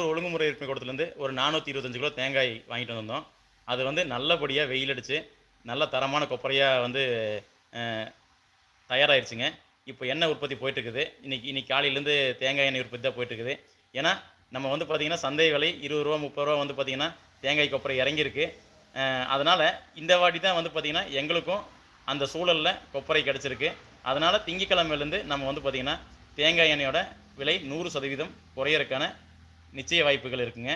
ஒரு ஒழுங்குமுறை உரிமை கூடத்துலேருந்து ஒரு நானூற்றி இருபத்தஞ்சு கிலோ தேங்காய் வாங்கிட்டு வந்தோம் அது வந்து நல்லபடியாக வெயில் அடித்து நல்ல தரமான கொப்பரையாக வந்து தயாராகிடுச்சுங்க இப்போ எண்ணெய் உற்பத்தி போயிட்டுருக்குது. இன்றைக்கி இன்னைக்கு காலையிலேருந்து தேங்காய் எண்ணெய் உற்பத்தி தான் போயிட்டுருக்குது. ஏன்னா நம்ம வந்து பார்த்திங்கன்னா சந்தை விலை இருபது ரூபா முப்பது ரூபா வந்து பார்த்திங்கன்னா தேங்காய் கொப்பரை இறங்கியிருக்கு. அதனால் இந்த வாட்டி தான் வந்து பார்த்திங்கன்னா எங்களுக்கும் அந்த சூழலில் கொப்பரை கிடச்சிருக்கு. அதனால் திங்கக்கிழமையிலேருந்து நம்ம வந்து பார்த்திங்கன்னா தேங்காய் எண்ணெயோட விலை நூறு சதவீதம் குறையறதுக்கான நிச்சய வாய்ப்புகள் இருக்குங்க.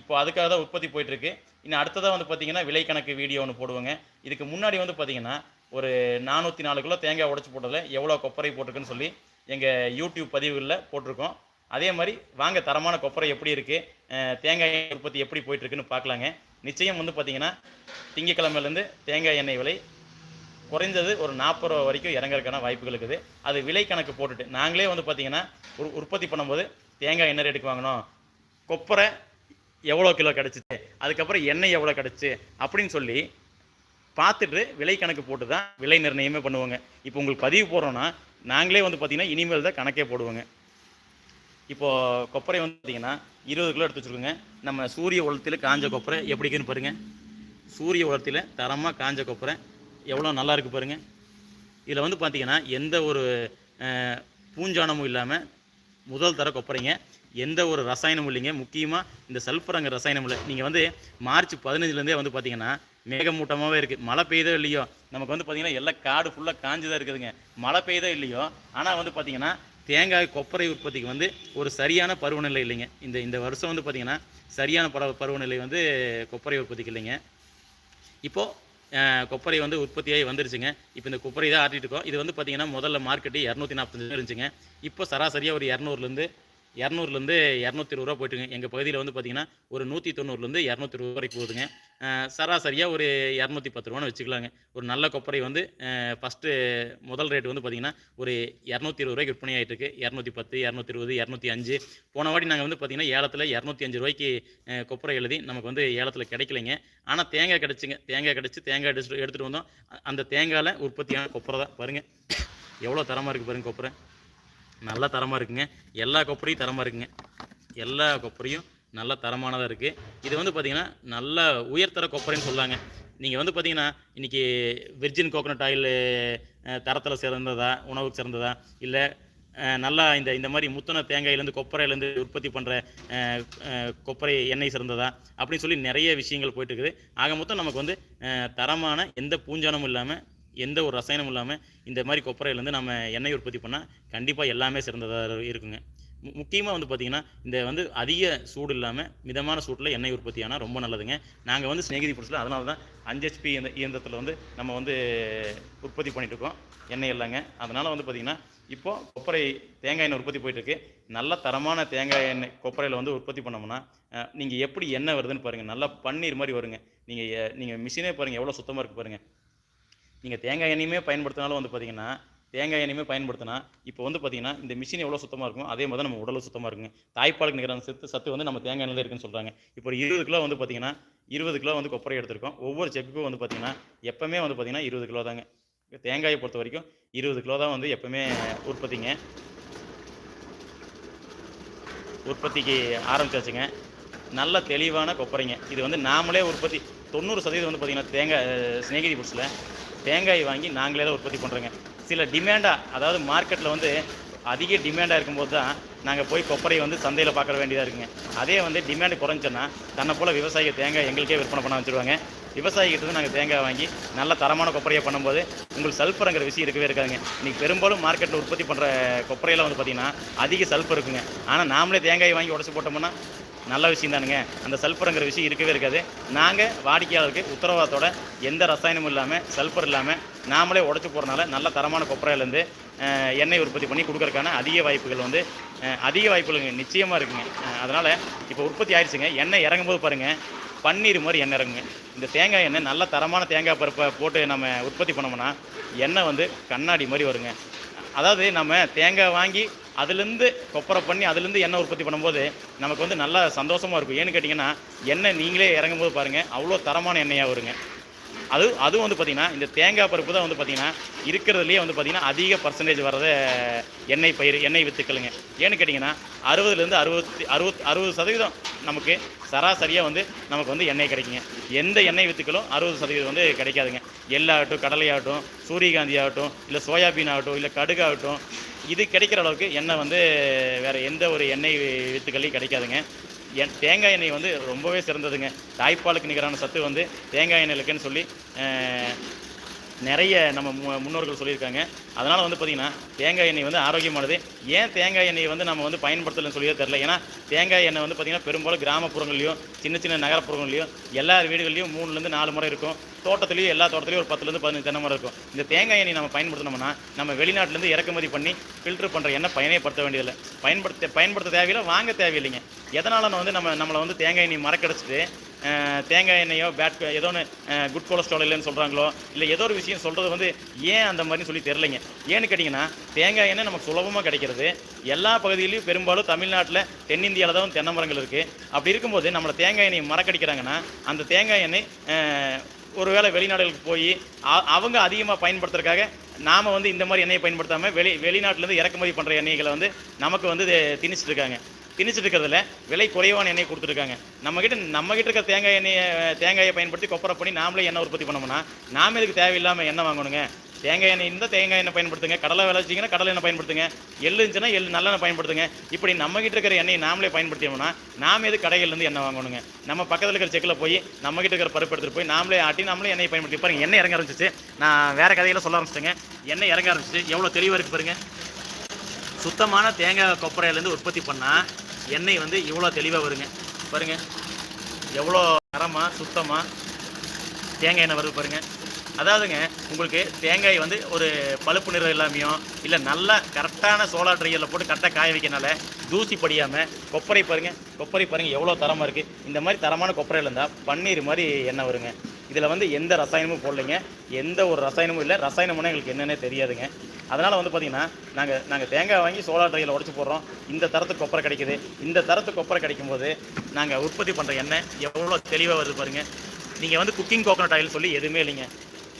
இப்போ அதுக்காக தான் உற்பத்தி போயிட்டுருக்கு. இன்னும் அடுத்ததாக வந்து பார்த்தீங்கன்னா விலை கணக்கு வீடியோ ஒன்று போடுவோங்க. இதுக்கு முன்னாடி வந்து பார்த்தீங்கன்னா ஒரு நானூற்றி நாலு கிலோ தேங்காய் உடச்சி போட்டதில் எவ்வளோ கொப்பரை போட்டிருக்குன்னு சொல்லி எங்கள் யூடியூப் பதிவுகளில் போட்டிருக்கோம். அதே மாதிரி வாங்க தரமான கொப்பரை எப்படி இருக்குது தேங்காய் உற்பத்தி எப்படி போயிட்டுருக்குன்னு பார்க்கலாங்க நிச்சயம் வந்து பார்த்தீங்கன்னா திங்கக்கிழமையிலேருந்து தேங்காய் எண்ணெய் விலை குறைந்தது ஒரு நாற்பது ரூபா வரைக்கும் இறங்குறதுக்கான வாய்ப்புகள் இருக்குது. அது விலை கணக்கு போட்டுட்டு நாங்களே வந்து பார்த்திங்கன்னா உ- உற்பத்தி பண்ணும்போது தேங்காய் என்ன ரேட்டுக்கு வாங்கினோம் கொப்பரை எவ்வளோ கிலோ கிடச்சிச்சு அதுக்கப்புறம் எண்ணெய் எவ்வளோ கிடச்சி? அப்படின்னு சொல்லி பார்த்துட்டு விலை கணக்கு போட்டு தான் விலை நிர்ணயமே பண்ணுவாங்க. இப்போ உங்களுக்கு பதிவு போடுறோன்னா நாங்களே வந்து பார்த்திங்கன்னா இனிமேல் தான் கணக்கே போடுவோங்க. இப்போது கொப்பரை வந்து பார்த்தீங்கன்னா இருபது கிலோ எடுத்து வச்சுருக்கோங்க. நம்ம சூரிய உலகத்தில் காஞ்ச கொப்பரை எப்படி இருக்குன்னு பாருங்கள் சூரிய உலகத்தில் தரமாக காஞ்ச கொப்பரை எவ்வளோ நல்லா இருக்குது பாருங்கள் இதில் வந்து பார்த்தீங்கன்னா எந்த ஒரு பூஞ்சானமும் இல்லாமல் முதல் தர கொப்பரைங்க. எந்த ஒரு ரசாயனமும் இல்லைங்க. முக்கியமாக இந்த சல்ஃபரங்க ரசாயனம் இல்லை. நீங்கள் வந்து மார்ச் பதினஞ்சுலேருந்தே வந்து பார்த்தீங்கன்னா மேகமூட்டமாகவே இருக்குது மழை பெய்தோ இல்லையோ நமக்கு வந்து பார்த்தீங்கன்னா எல்லாம் காடு ஃபுல்லாக காஞ்சு தான் இருக்குதுங்க. மழை பெய்தோ இல்லையோ ஆனால் வந்து பார்த்தீங்கன்னா தேங்காய் கொப்பரை உற்பத்திக்கு வந்து ஒரு சரியான பருவநிலை இல்லைங்க. இந்த இந்த வருஷம் வந்து பார்த்தீங்கன்னா சரியான பருவ பருவநிலை வந்து கொப்பரை உற்பத்திக்கு இல்லைங்க. இப்போது கொப்பரை வந்து உற்பத்தியாகி வந்துருச்சுங்க. இப்போ இந்த கொப்பரை தான் ஆட்டிட்டு இருக்கோம். இது வந்து பார்த்தீங்கன்னா முதல்ல மார்க்கெட்டு இரநூத்தி நாற்பத்தஞ்சு இருந்துச்சுங்க. இப்போ சராசரியாக ஒரு இரநூறுலேருந்து இரநூறுலேருந்து இரநூத்தி இருபது ரூபா போயிட்டுங்க. எங்கள் பகுதியில் வந்து பார்த்தீங்கன்னா ஒரு நூற்றி தொண்ணூறுலேருந்து இரநூத்தி இருபது வரைக்கும் போகுதுங்க சராசரியாக ஒரு இரநூத்தி பத்து ரூபான்னு வச்சுக்கலாங்க. ஒரு நல்ல கொப்பரை வந்து ஃபஸ்ட்டு முதல் ரேட் வந்து பார்த்தீங்கன்னா ஒரு இரநூத்தி இருபது ரூபாய்க்கு விற்பனை ஆகிட்டு இருக்கு இரநூத்தி பத்து இரநூத்தி இருபது இரநூத்தி அஞ்சு போன வாட்டி நாங்கள் வந்து பார்த்தீங்கன்னா ஏலத்தில் இரநூத்தி அஞ்சு ரூபாய்க்கு கொப்பரை எழுதி நமக்கு வந்து ஏலத்தில் கிடைக்கலைங்க. ஆனால் தேங்காய் கிடச்சிங்க. தேங்காய் கிடச்சி தேங்காய் எடுத்துட்டு எடுத்துகிட்டு வந்தோம். அந்த தேங்காயில் உற்பத்தியான கொப்பரை தான். பாருங்கள் எவ்வளோ தரமாக இருக்குது பாருங்கள் கொப்பரை. நல்ல தரமாக இருக்குங்க. எல்லா கொப்பரையும் தரமாக இருக்குங்க. எல்லா கொப்பரையும் நல்ல தரமானதாக இருக்குது இது வந்து பார்த்திங்கன்னா நல்ல உயர்தர கொப்பரைன்னு சொல்லாங்க. நீங்கள் வந்து பார்த்தீங்கன்னா இன்றைக்கி விர்ஜின் கோகோனட் ஆயில் தரத்தில் சிறந்ததா உணவுக்கு சிறந்ததா இல்லை நல்லா இந்த இந்த மாதிரி முத்தன தேங்காயிலேருந்து கொப்பரையிலேருந்து உற்பத்தி பண்ணுற கொப்பரை எண்ணெய் சிறந்ததா அப்படின்னு சொல்லி நிறைய விஷயங்கள் போயிட்டுருக்குது ஆக மொத்தம் நமக்கு வந்து தரமான எந்த பூஞ்சானமும் இல்லாமல் எந்த ஒரு ரசாயனமும் இல்லாமல் இந்த மாதிரி கொப்பரையிலேருந்து நம்ம எண்ணெய் உற்பத்தி பண்ணால் கண்டிப்பாக எல்லாமே சிறந்ததாக இருக்குங்க. முக்கியமாக வந்து பார்த்திங்கன்னா இந்த வந்து அதிக சூடு இல்லாமல் மிதமான சூட்டில் எண்ணெய் உற்பத்தி ஆனால் ரொம்ப நல்லதுங்க. நாங்கள் வந்து ஸ்நேகிதி புடிச்சில் அதனால தான் அஞ்சு ஹெச்பி இந்த இயந்திரத்தில் வந்து நம்ம வந்து உற்பத்தி பண்ணிட்டு இருக்கோம் எண்ணெய் இல்லைங்க. அதனால் வந்து பார்த்திங்கன்னா இப்போது கொப்பரை தேங்காய் எண்ணெய் உற்பத்தி போயிட்டுருக்கு. நல்ல தரமான தேங்காய் எண்ணெய் கொப்பரையில் வந்து உற்பத்தி பண்ணோம்னா நீங்கள் எப்படி எண்ணெய் வருதுன்னு பாருங்கள் நல்லா பன்னீர் மாதிரி வருங்க. நீங்கள் நீங்கள் மிஷினே பாருங்கள் எவ்வளோ சுத்தமாக இருக்குது பாருங்கள் நீங்கள் தேங்காய் எண்ணெயுமே பயன்படுத்தினாலும் வந்து பார்த்தீங்கன்னா தேங்காய் எண்ணெயுமே பயன்படுத்தினா இப்போ வந்து பார்த்தீங்கன்னா இந்த மிஷின் எவ்வளோ சுத்தமாக இருக்கும் அதே மாதிரி தான் நம்ம உடலும் சுத்தமாக இருக்குங்க. தாய்ப்பாலுக்கு நிகரான சத்து சத்து வந்து நம்ம தேங்காய் எண்ணெயில் இருக்குன்னு சொல்கிறாங்க இப்போ ஒரு இருபது கிலோ வந்து பார்த்தீங்கன்னா இருபது கிலோ வந்து கொப்பரை எடுத்திருக்கோம். ஒவ்வொரு செக்குக்கும் வந்து பார்த்தீங்கன்னா எப்போவுமே வந்து பார்த்தீங்கன்னா இருபது கிலோ தாங்க. தேங்காயை பொறுத்த வரைக்கும் இருபது கிலோ தான் வந்து எப்போவுமே உற்பத்திங்க. உற்பத்திக்கு ஆரம்பிச்சாச்சுங்க. நல்ல தெளிவான கொப்பரைங்க. இது வந்து நாமளே உற்பத்தி தொண்ணூறு சதவீதம் வந்து பார்த்திங்கன்னா தேங்காய் ஸ்நேகிதி புட்ஸில் தேங்காய் வாங்கி நாங்களே தான் உற்பத்தி பண்ணுறோங்க சில டிமாண்டாக அதாவது மார்க்கெட்டில் வந்து அதிக டிமாண்டாக இருக்கும்போது தான் நாங்கள் போய் கொப்பரை வந்து சந்தையில் பார்க்க வேண்டியதாக இருக்குங்க. அதே வந்து டிமாண்டு குறைஞ்சோன்னா தன்னை போல் விவசாயிகள் தேங்காய் எங்களுக்கே விற்பனை பண்ண வச்சுருவாங்க. விவசாயிகிட்ட நாங்கள் தேங்காய் வாங்கி நல்ல தரமான கொப்பரையை பண்ணும்போது உங்களுக்கு சல்ஃபருங்கிற விஷயம் இருக்கவே இருக்காதுங்க. இன்றைக்கி பெரும்பாலும் மார்க்கெட்டில் உற்பத்தி பண்ணுற கொப்பரையில் வந்து பார்த்திங்கன்னா அதிக சல்ஃபர் இருக்குங்க. ஆனால் நாமளே தேங்காய் வாங்கி உடச்சி போட்டோம்னா நல்ல விஷயம் தானுங்க. அந்த சல்ஃபருங்கிற விஷயம் இருக்கவே இருக்காது. நாங்கள் வாடிக்கையாளருக்கு உத்தரவாதத்தோட எந்த ரசாயனமும் இல்லாமல் சல்ஃபர் இல்லாமல் நாமளே உடச்சி போகிறனால நல்ல தரமான கொப்பரையிலேருந்து எண்ணெய் உற்பத்தி பண்ணி கொடுக்கறதுக்கான அதிக வாய்ப்புகள் வந்து அதிக வாய்ப்புகள் நிச்சயமாக இருக்குங்க. அதனால் இப்போ உற்பத்தி ஆயிடுச்சுங்க எண்ணெய் இறங்கும்போது பாருங்கள் பன்னீர் மாதிரி எண்ணெய் இறங்குங்க. இந்த தேங்காய் எண்ணெய் நல்ல தரமான தேங்காய் பருப்பை போட்டு நம்ம உற்பத்தி பண்ணோம்னா எண்ணெய் வந்து கண்ணாடி மாதிரி வருங்க. அதாவது நம்ம தேங்காய் வாங்கி அதுலேருந்து கொப்பரை பண்ணி அதுலேருந்து எண்ணெய் உற்பத்தி பண்ணும்போது நமக்கு வந்து நல்லா சந்தோஷமாக இருக்கும். ஏன்னு கேட்டிங்கன்னா எண்ணெய் நீங்களே இறங்கும்போது பாருங்கள் அவ்வளோ தரமான எண்ணெயாக வருங்க. அது அதுவும் வந்து பார்த்திங்கன்னா இந்த தேங்காய் பருப்பு தான் வந்து பார்த்திங்கன்னா இருக்கிறதுலையே வந்து பார்த்திங்கன்னா அதிக பர்சன்டேஜ் வர்றது எண்ணெய் பயிர் எண்ணெய் வித்துக்களுங்க. ஏன்னு கேட்டிங்கன்னா அறுபதுலேருந்து அறுபத்தி அறுபத் அறுபது சதவீதம் நமக்கு சராசரியாக வந்து நமக்கு வந்து எண்ணெய் கிடைக்குங்க. எந்த எண்ணெய் வித்துக்களும் அறுபது சதவீதம் வந்து கிடைக்காதுங்க. எள்ளாகட்டும் கடலையாகட்டும் சூரியகாந்தி ஆகட்டும் இல்லை சோயாபீன் ஆகட்டும் இல்லை கடுகாகட்டும் இது கிடைக்கிற அளவுக்கு எண்ணெய் வந்து வேறு எந்த ஒரு எண்ணெய் வித்துக்கள்லையும் கிடைக்காதுங்க. என் தேங்காய் எண்ணெய் வந்து ரொம்பவே சிறந்ததுங்க. தாய்ப்பாலுக்கு நிகரான சத்து வந்து தேங்காய் எண்ணெய் இருக்குன்னு சொல்லி நிறைய நம்ம மு- முன்னோர்கள் சொல்லியிருக்காங்க. அதனால் வந்து பார்த்திங்கன்னா தேங்காய் எண்ணெய் வந்து ஆரோக்கியமானது. ஏன் தேங்காய் எண்ணெய் வந்து நம்ம வந்து பயன்படுத்தலன்னு சொல்லியே தெரில ஏன்னா தேங்காய் எண்ணெய் வந்து பார்த்திங்கன்னா பெரும்பாலும் கிராமப்புறங்கள்லையும் சின்ன சின்ன நகரப்புறங்கள்லையும் எல்லா வீடுகள்லையும் மூணுலேருந்து நாலு முறை இருக்கும். தோட்டத்துலேயும் எல்லா தோட்டத்துலையும் ஒரு பத்துலேருந்து பதினஞ்சு தென்னை மரம் இருக்கும். இந்த தேங்காய் எண்ணெய் நம்ம பயன்படுத்தினோம்னா நம்ம வெளிநாட்டிலேருந்து இறக்குமதி பண்ணி ஃபில்டர் பண்ணுற எண்ணெய் பயனேப்படுத்த வேண்டியதில்லை. பயன்படுத்த பயன்படுத்த தேவையில்லை வாங்க தேவையில்லைங்க. எதனால் நான் வந்து நம்ம நம்மளை வந்து தேங்காய் எண்ணெய் மறக்கடிச்சிட்டு தேங்காய் எண்ணெயோ பேட் ஏதோ ஒன்று குட் கொலஸ்ட்ரால் இல்லைன்னு சொல்கிறாங்களோ இல்லை ஏதோ ஒரு விஷயம் சொல்கிறது வந்து ஏன் அந்த மாதிரின்னு சொல்லி தெரிலங்க ஏன்னு கேட்டிங்கன்னா தேங்காய் எண்ணெய் நமக்கு சுலபமாக கிடைக்கிறது. எல்லா பகுதியிலையும் பெரும்பாலும் தமிழ்நாட்டில் தென்னிந்தியாவில் தான் தென்னை மரங்கள் இருக்குது அப்படி இருக்கும்போது நம்மளை தேங்காய் எண்ணெய் மறக்கடிக்கிறாங்கன்னா அந்த தேங்காய் எண்ணெய் ஒருவேளை வெளிநாடுகளுக்கு போய் அவங்க அதிகமாக பயன்படுத்துறதுக்காக நாம் வந்து இந்த மாதிரி எண்ணெயை பயன்படுத்தாமல் வெளி வெளிநாட்டிலேருந்து இறக்குமதி பண்ணுற எண்ணெய்களை வந்து நமக்கு வந்து இது திணிச்சிட்டு இருக்காங்க. திணிச்சிட்டு இருக்கிறதுல விலை குறைவான எண்ணெய் கொடுத்துருக்காங்க. நம்மக்கிட்ட நம்மக்கிட்ட இருக்கிற தேங்காய் எண்ணெயை தேங்காயை பயன்படுத்தி கொப்பரை பண்ணி நாமளே எண்ணெய் உற்பத்தி பண்ணோம்னா நாம இதுக்கு தேவையில்லாமல் எண்ணெய் வாங்கணுங்க? தேங்காய் எண்ணெய் இருந்தால் தேங்காய் எண்ணெய் பயன்படுத்துங்க. கடலை விளைச்சிங்கன்னா கடலை எண்ணெய் பயன்படுத்துங்க. எள்ளு இருந்துச்சுன்னா எள்ளு நல்லெண்ணெய் பயன்படுத்துங்க. இப்படி நம்மகிட்ட இருக்கிற எண்ணெயை நாமளே பயன்படுத்தினோம்னா நாம எது கடைகள்லேருந்து எண்ணெய் வாங்கணுங்க? நம்ம பக்கத்தில் இருக்கிற செக்கில் போய் நம்மகிட்ட இருக்கிற பருப்பு எடுத்துகிட்டு போய் நாமளே ஆட்டி நாமளே எண்ணெய் பயன்படுத்தி பாருங்கள் எண்ணெய் இறங்க ஆரம்பிச்சிச்சு. நான் வேறு கதையில் சொல்ல ஆரம்பிச்சிட்டேங்க. எண்ணெய் இறங்க ஆரம்பிச்சிச்சு. எவ்வளோ தெளிவாக இருக்குது பாருங்கள் சுத்தமான தேங்காய் கொப்பரையிலேருந்து உற்பத்தி பண்ணால் எண்ணெய் வந்து இவ்வளோ தெளிவாக வருங்க. பாருங்க. எவ்வளோ தரமாக சுத்தமாக தேங்காய் எண்ணெய் வருது பாருங்க. அதாவதுங்க உங்களுக்கு தேங்காய் வந்து ஒரு பழுப்பு நிறம் இல்லாமையும் இல்லை நல்லா கரெக்டான சோலார் ட்ரையரில் போட்டு கரெக்டாக காய வைக்கனால தூசி படியாமல் கொப்பரை பாருங்கள் கொப்பரை பாருங்கள் எவ்வளோ தரமாக இருக்குது இந்த மாதிரி தரமான கொப்பரையில் இருந்தால் பன்னீர் மாதிரி எண்ணெய் வருங்க. இதில் வந்து எந்த ரசாயனமும் போடலைங்க. எந்த ஒரு ரசாயனமும் இல்லை. ரசாயனம்னா எங்களுக்கு என்னென்னே தெரியாதுங்க. அதனால் வந்து பார்த்திங்கன்னா நாங்கள் நாங்கள் தேங்காய் வாங்கி சோலார் ட்ரையில் உடச்சி போடுறோம். இந்த தரத்துக்கு கொப்பரை கிடைக்குது. இந்த தரத்துக்கு கொப்பரை கிடைக்கும்போது நாங்கள் உற்பத்தி பண்ணுற எண்ணெய் எவ்வளோ தெளிவாக வருது பாருங்கள் நீங்கள் வந்து குக்கிங் கோகனட் ஆயில் சொல்லி எதுவுமே இல்லைங்க.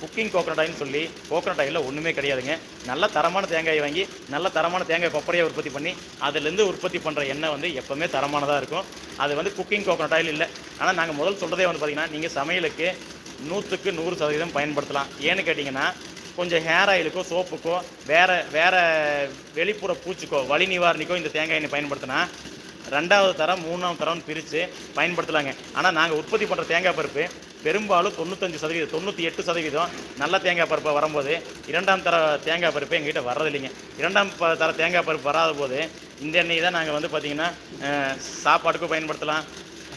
குக்கிங் கோகனட் ஆயில்னு சொல்லி கோகனட் ஆயிலில் ஒன்றுமே கிடையாதுங்க. நல்ல தரமான தேங்காயை வாங்கி நல்ல தரமான தேங்காய் கொப்பரையை உற்பத்தி பண்ணி அதுலேருந்து உற்பத்தி பண்ணுற எண்ணெய் வந்து எப்போவுமே தரமானதாக இருக்கும். அது வந்து குக்கிங் கோகனட் ஆயில் இல்லை. ஆனால் நாங்கள் முதல் சொல்கிறதே வந்து பார்த்திங்கன்னா நீங்கள் சமையலுக்கு நூற்றுக்கு நூறு சதவீதம் பயன்படுத்தலாம். ஏன்னு கேட்டிங்கன்னா கொஞ்சம் ஹேர் ஆயிலுக்கோ சோப்புக்கோ வேறு வேறு வெளிப்புற பூச்சிக்கோ வலி நிவாரணிக்கோ இந்த தேங்காய் எண்ணெய் பயன்படுத்தினா ரெண்டாவது தரம் மூணாவது தரம்னு பிரித்து பயன்படுத்தலாங்க. ஆனால் நாங்கள் உற்பத்தி பண்ணுற தேங்காய் பருப்பு பெரும்பாலும் தொண்ணூத்தஞ்சு சதவீதம் தொண்ணூற்றி எட்டு சதவீதம் நல்ல தேங்காய் பருப்பை வரும்போது இரண்டாம் தர தேங்காய் பருப்பு எங்ககிட்ட வர்றதில்லைங்க. இரண்டாம் ப- தர தேங்காய் பருப்பு வராத போது இந்த எண்ணெய் தான் நாங்கள் வந்து பார்த்திங்கன்னா சாப்பாட்டுக்கும் பயன்படுத்தலாம்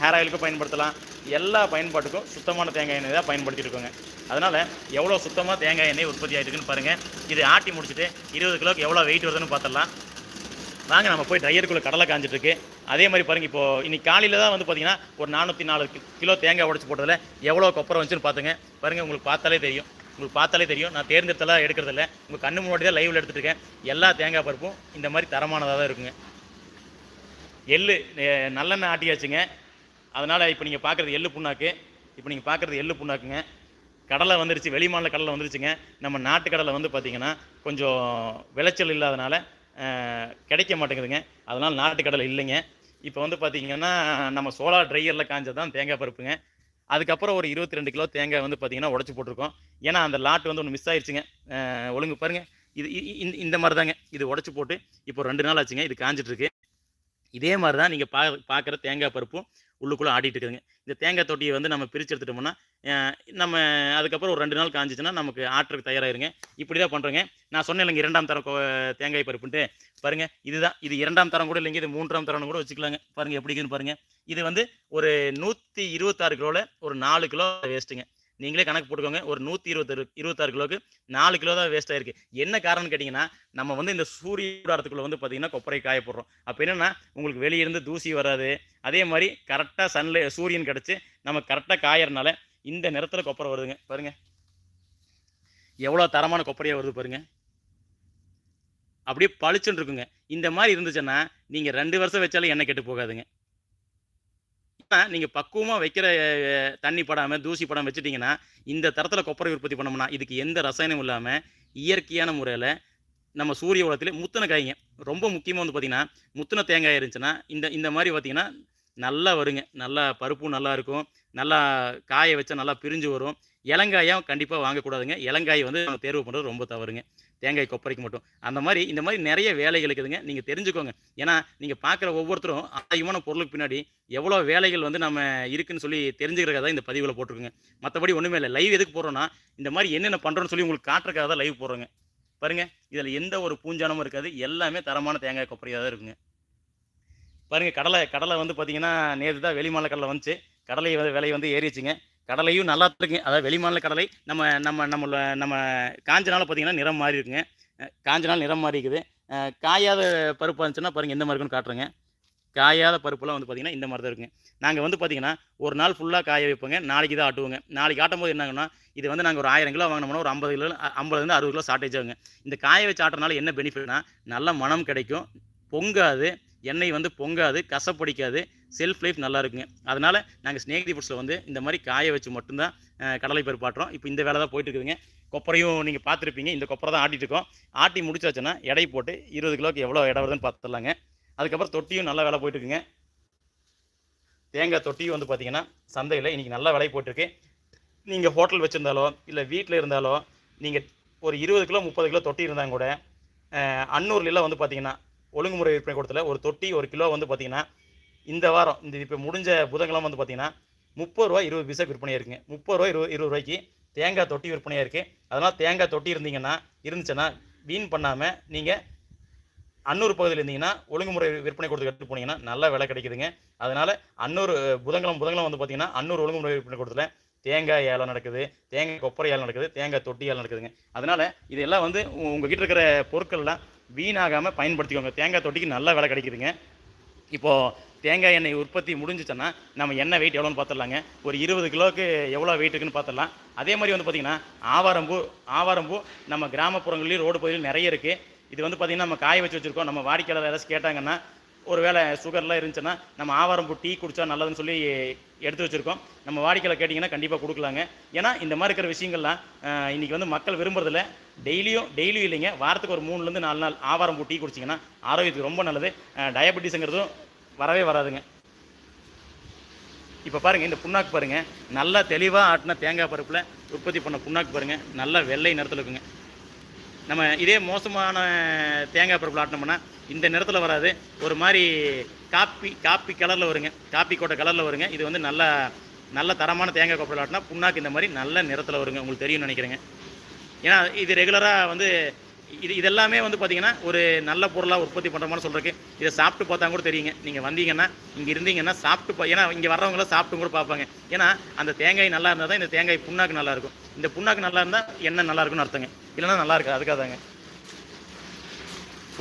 ஹேர் ஆயிலுக்கும் பயன்படுத்தலாம் எல்லா பயன்பாட்டுக்கும் சுத்தமான தேங்காய் எண்ணெய் தான் பயன்படுத்திட்டு இருக்கோங்க அதனால் எவ்வளோ சுத்தமாக தேங்காய் எண்ணெய் உற்பத்தி ஆகிட்டு பாருங்கள் இது ஆட்டி முடிச்சுட்டு இருபது கிலோக்கு எவ்வளோ வெயிட் வருதுன்னு பார்த்துடலாம் வாங்க நம்ம போய் ட்ரையருக்குள்ளே கடலை காஞ்சிட்ருக்கு. அதே மாதிரி பாருங்கள் இப்போ இன்னைக்கு காலையில் தான் வந்து பார்த்தீங்கன்னா ஒரு நானூற்றி நாலு கிலோ தேங்காய் உடச்சி போட்டதில் எவ்வளோ கொப்பரம் வந்துச்சுன்னு பார்த்துங்க பாருங்கள் உங்களுக்கு பார்த்தாலே தெரியும். உங்களுக்கு பார்த்தாலே தெரியும். நான் தேர்ந்தெடுத்தெல்லாம் எடுக்கிறதில்ல. உங்கள் கண்ணு முன்னாடி தான் லைவில் எடுத்துட்டு இருக்கேன் எல்லா தேங்காய் பருப்பும் இந்த மாதிரி தரமானதாக தான் இருக்குங்க. எள்ளு நல்லெண்ணெய் ஆட்டியாச்சுங்க. அதனால் இப்போ நீங்கள் பார்க்குறது எள்ளு புண்ணாக்கு. இப்போ நீங்கள் பார்க்குறது எள்ளு புண்ணாக்குங்க. கடலை வந்துருச்சு வெளி மாநில கடலை வந்துருச்சுங்க. நம்ம நாட்டு கடலை வந்து பார்த்திங்கன்னா கொஞ்சம் விளைச்சல் இல்லாதனால கிடைக்க மாட்டேங்குதுங்க. அதனால் நாட்டு கடலை இல்லைங்க. இப்போ வந்து பார்த்திங்கன்னா நம்ம சோலார் ட்ரையரில் காஞ்சது தான் தேங்காய் பருப்புங்க. அதுக்கப்புறம் ஒரு இருபத்தி ரெண்டு கிலோ தேங்காய் வந்து பார்த்திங்கன்னா உடச்சி போட்டிருக்கோம். ஏன்னா அந்த லாட் வந்து ஒன்று மிஸ் ஆயிடுச்சுங்க ஒழுங்கு பாருங்கள் இது இ- இந்த- இந்த மாதிரி தாங்க இது உடச்சி போட்டு இப்போ ரெண்டு நாள் ஆச்சுங்க இது காஞ்சிட்ருக்கு இதே மாதிரி தான் நீங்கள் பா பார்க்குற தேங்காய் பருப்பும் உள்ளுக்குள்ளே ஆடிட்டு இருக்குதுங்க. இந்த தேங்காய் தொட்டியை வந்து நம்ம பிரித்து எடுத்துட்டோம்னா நம்ம அதுக்கப்புறம் ஒரு ரெண்டு நாள் காஞ்சிச்சுன்னா நமக்கு ஆட்டுறதுக்கு தயாராயிருங்க. இப்படி தான் பண்ணுறோங்க நான் சொன்னேன் இல்லைங்க இரண்டாம் தரம் தேங்காய் பருப்புன்ட்டு. பாருங்க இதுதான். இது இரண்டாம் தரம் கூட இல்லைங்க இது மூன்றாம் தரம் கூட வச்சுக்கலாங்க. பாருங்கள் எப்படி இருக்குன்னு இது வந்து ஒரு நூற்றி இருபத்தாறு கிலோவில் ஒரு நாலு கிலோ வேஸ்ட்டுங்க. நீங்களே கணக்கு போட்டுக்கோங்க. ஒரு நூற்றி இருபத்தாறு இருபத்தாறு கிலோவுக்கு நாலு கிலோ தான் வேஸ்ட் ஆயிருக்கு. என்ன காரணம்னு கேட்டிங்கன்னா நம்ம வந்து இந்த சூரிய கூடாரத்துக்குள்ளே வந்து பார்த்திங்கன்னா கொப்பரை காய போடுறோம் அப்போ என்னென்னா உங்களுக்கு வெளியிருந்து தூசி வராது. அதே மாதிரி கரெக்டாக சன்ல சூரியன் கிடச்சி நம்ம கரெக்டாக காயறனால இந்த நிறத்தில் கொப்பரை வருதுங்க. பாருங்கள் எவ்வளோ தரமான கொப்பரையாக வருது பாருங்கள் அப்படியே பளிச்சுன்னு இருக்குங்க. இந்த மாதிரி இருந்துச்சுன்னா நீங்கள் ரெண்டு வருஷம் வச்சாலும் எண்ணெய் கெட்டு போகாதுங்க. நீங்கள் பக்குவமாக வைக்கிற தண்ணி படாமல் தூசி படாமல் வச்சுட்டிங்கன்னா இந்த தரத்தில் கொப்பரை உற்பத்தி பண்ணோம்னா இதுக்கு எந்த ரசாயனமும் இல்லாமல் இயற்கையான முறையில் நம்ம சூரிய உலகத்தில் முத்தின காய்ங்க. ரொம்ப முக்கியமாக வந்து பார்த்திங்கன்னா முத்தின தேங்காய் இருந்துச்சுன்னா இந்த இந்த மாதிரி பார்த்திங்கன்னா நல்லா வருங்க. நல்லா பருப்பும் நல்லா இருக்கும். நல்லா காய வச்சா நல்லா பிரிஞ்சு வரும். இளங்காயாக கண்டிப்பாக வாங்கக்கூடாதுங்க. இளங்காய் வந்து நம்ம தேர்வு பண்ணுறது ரொம்ப தவறுங்க. தேங்காய் கொப்பரைக்கு மட்டும். அந்த மாதிரி இந்த மாதிரி நிறைய வேலைகள் இருக்குதுங்க. நீங்கள் தெரிஞ்சுக்கோங்க. ஏன்னா நீங்கள் பார்க்குற ஒவ்வொருத்தரும் அதிகமான பொருளுக்கு பின்னாடி எவ்வளோ வேலைகள் வந்து நம்ம இருக்குன்னு சொல்லி தெரிஞ்சுக்கிறக்காக தான் இந்த பதிவில் போட்டிருக்குங்க. மற்றபடி ஒன்றுமே இல்லை. லைவ் எதுக்கு போடுறோன்னா இந்த மாதிரி என்னென்ன பண்ணுறோன்னு சொல்லி உங்களுக்கு காட்டுறக்காக தான் லைவ் போடுறோங்க. பாருங்கள் இதில் எந்த ஒரு பூஞ்சானமும் இருக்காது. எல்லாமே தரமான தேங்காய் கொப்பரையாக தான் இருக்குங்க. பாருங்க கடலை கடலை வந்து பார்த்தீங்கன்னா நேற்று தான் வெளிமாநில கடலை வந்துச்சு. கடலை விலை வந்து ஏறிச்சுங்க கடலையும் நல்லா இருக்குங்க அதாவது வெளிமாநில கடலை நம்ம நம்ம நம்ம நம்ம காஞ்ச பார்த்தீங்கன்னா நிறம் மாறி இருக்குங்க. காஞ்சனால் காஞ்ச நாள் நிறம் மாறி இருக்குது. காயாத பருப்பாக இருந்துச்சுன்னா பாருங்கள் எந்த மாதிரி இருக்குன்னு காட்டுறேங்க. காயாத பருப்புலாம் வந்து பார்த்திங்கன்னா இந்த மாதிரி தான் இருக்குங்க. நாங்கள் வந்து பார்த்திங்கன்னா ஒரு நாள் ஃபுல்லாக காய வைப்போங்க. நாளைக்கு தான் ஆட்டுவோங்க. நாளைக்கு ஆட்டும் போது என்னாங்கன்னா இது வந்து நாங்கள் ஒரு ஆயிரம் கிலோ வாங்கினோம்னா ஒரு ஐம்பது கிலோ ஐம்பதுலேருந்து அறுபது கிலோ ஷார்ட்டேஜ் ஆகுங்க. இந்த காய வச்சு ஆட்டுறதுனால என்ன பெனிஃபிட்னா நல்ல மனம் கிடைக்கும் பொங்காது. எண்ணெய் வந்து பொங்காது கசப்படிக்காது செல்ஃப் லைஃப் நல்லா இருக்குங்க. அதனால் நாங்கள் ஸ்னேக்தி ஃபுட்ஸில் வந்து இந்த மாதிரி காய வச்சு மட்டும்தான் கடலை பருப்பாட்டுறோம் இப்போ இந்த வேலை தான் போயிட்டு இருக்குதுங்க கொப்பரையும் நீங்கள் பார்த்துருப்பீங்க. இந்த கொப்பரை தான் ஆட்டிட்டு இருக்கோம். ஆட்டி முடிச்சாச்சுன்னா எடை போட்டு இருபது கிலோக்கு எவ்வளோ இடம் வருதுன்னு பார்த்துடலாங்க. அதுக்கப்புறம் தொட்டியும் நல்லா வேலை போயிட்டு இருக்குங்க தேங்காய் தொட்டியும் வந்து பார்த்தீங்கன்னா சந்தையில் இன்றைக்கி நல்லா விலை போட்டிருக்கு நீங்கள் ஹோட்டல் வச்சுருந்தாலோ இல்லை வீட்டில் இருந்தாலோ நீங்கள் ஒரு இருபது கிலோ முப்பது கிலோ தொட்டி இருந்தாங்க கூட அஹ், அன்னூர்லாம் வந்து பார்த்தீங்கன்னா ஒழுங்குமுறை விற்பனை கூடத்தில் ஒரு தொட்டி ஒரு கிலோ வந்து பார்த்தீங்கன்னா இந்த வாரம் இந்த இப்போ முடிஞ்ச புதன்கிழமை வந்து பார்த்தீங்கன்னா முப்பது ரூபா இருபது பைசா விற்பனையாக இருக்குங்க. முப்பது ரூபா இருபது இருபது ரூபாய்க்கு தேங்காய் தொட்டி விற்பனையாக இருக்குது அதனால் தேங்காய் தொட்டி இருந்தீங்கன்னா இருந்துச்சுன்னா வீண் பண்ணாமல் நீங்கள் அன்னூர் பகுதியில் இருந்தீங்கன்னா ஒழுங்குமுறை விற்பனை கொடுத்து எடுத்து போனீங்கன்னா நல்ல விலை கிடைக்குதுங்க. அதனால் அன்னூர் புதன்கிழமை புதன்கிழமை வந்து பார்த்தீங்கன்னா அன்னூர் ஒழுங்குமுறை விற்பனை கொடுத்துல தேங்காய் ஏலம் நடக்குது தேங்காய் கொப்பரை ஏலம் நடக்குது தேங்காய் தொட்டி ஏலம் நடக்குதுங்க. அதனால் இதெல்லாம் வந்து உ- உங்ககிட்ட இருக்கிற பொருட்கள்லாம் வீணாகாமல் பயன்படுத்திக்கோங்க. தேங்காய் தொட்டிக்கு நல்ல விலை கிடைக்குதுங்க. இப்போது தேங்காய் எண்ணெய் உற்பத்தி முடிஞ்சிச்சோன்னா நம்ம எண்ணெய் வெயிட் எவ்வளோன்னு பார்த்துடலாங்க ஒரு இருபது கிலோவுக்கு எவ்வளோ வெயிட் இருக்குன்னு பார்த்துடலாம் அதே மாதிரி வந்து பார்த்திங்கன்னா ஆவாரம்பூ ஆவாரம்பூ நம்ம கிராமப்புறங்கள்லேயும் ரோடு பகுதியில் நிறைய இருக்குது இது வந்து பார்த்திங்கன்னா நம்ம காய வச்சு வச்சுருக்கோம். நம்ம வாடிக்கையாளர் யாராச்சும் கேட்டாங்கன்னா ஒரு வேளை சுகர்லாம் இருந்துச்சுன்னா நம்ம ஆவாரம்பூ டீ குடித்தா நல்லதுன்னு சொல்லி எடுத்து வச்சுருக்கோம். நம்ம வாடிக்கையில் கேட்டிங்கன்னா கண்டிப்பாக கொடுக்கலாங்க. ஏன்னா இந்த மாதிரி இருக்கிற விஷயங்கள்லாம் இன்றைக்கி வந்து மக்கள் விரும்புறதில்ல. டெய்லியும் டெய்லியும் இல்லைங்க. வாரத்துக்கு ஒரு மூணுலேருந்து நாலு நாள் ஆவாரம்பூ டீ குடிச்சிங்கன்னா ஆரோக்கியத்துக்கு ரொம்ப நல்லது. டயபெட்டிஸுங்கிறதும் வரவே வராதுங்க. இப்போ பாருங்கள் இந்த புண்ணாக்கு பாருங்கள் நல்லா தெளிவாக ஆட்டின தேங்காய் பருப்பில் உற்பத்தி பண்ண புண்ணாக்கு பாருங்கள் நல்லா வெள்ளை நிறத்தில் இருக்குங்க. நம்ம இதே மோசமான தேங்காய் பருப்பில் ஆட்டினோம்னா இந்த நிறத்தில் வராது. ஒரு மாதிரி காப்பி காப்பி கலரில் வருங்க. காப்பி கோட்டை கலரில் வருங்க. இது வந்து நல்ல நல்ல தரமான தேங்காய் கொப்பரையில் ஆட்டினா புண்ணாக்கு இந்த மாதிரி நல்ல நிறத்தில் வருங்க. உங்களுக்கு தெரியும்னு நினைக்கிறேங்க. ஏன்னா இது ரெகுலராக வந்து இது இதெல்லாமே வந்து பார்த்தீங்கன்னா ஒரு நல்ல பொருளாக உற்பத்தி பண்ணுற மாதிரி சொல்கிறக்கு இதை சாப்பிட்டு பார்த்தா கூட தெரியுங்க. நீங்கள் வந்தீங்கன்னா இங்கே இருந்தீங்கன்னா சாப்பிட்டு பா ஏன்னா இங்கே வர்றவங்களாம் சாப்பிட்டு கூட பார்ப்பாங்க. ஏன்னா அந்த தேங்காய் நல்லா இருந்தால் தான் இந்த தேங்காய் புண்ணாக்கு நல்லா இருக்கும். இந்த புண்ணாக்கு நல்லா இருந்தால் எண்ணெய் நல்லா இருக்கும்னு அர்த்தங்க. இல்லைன்னா நல்லா இருக்காது. அதுக்காக தாங்க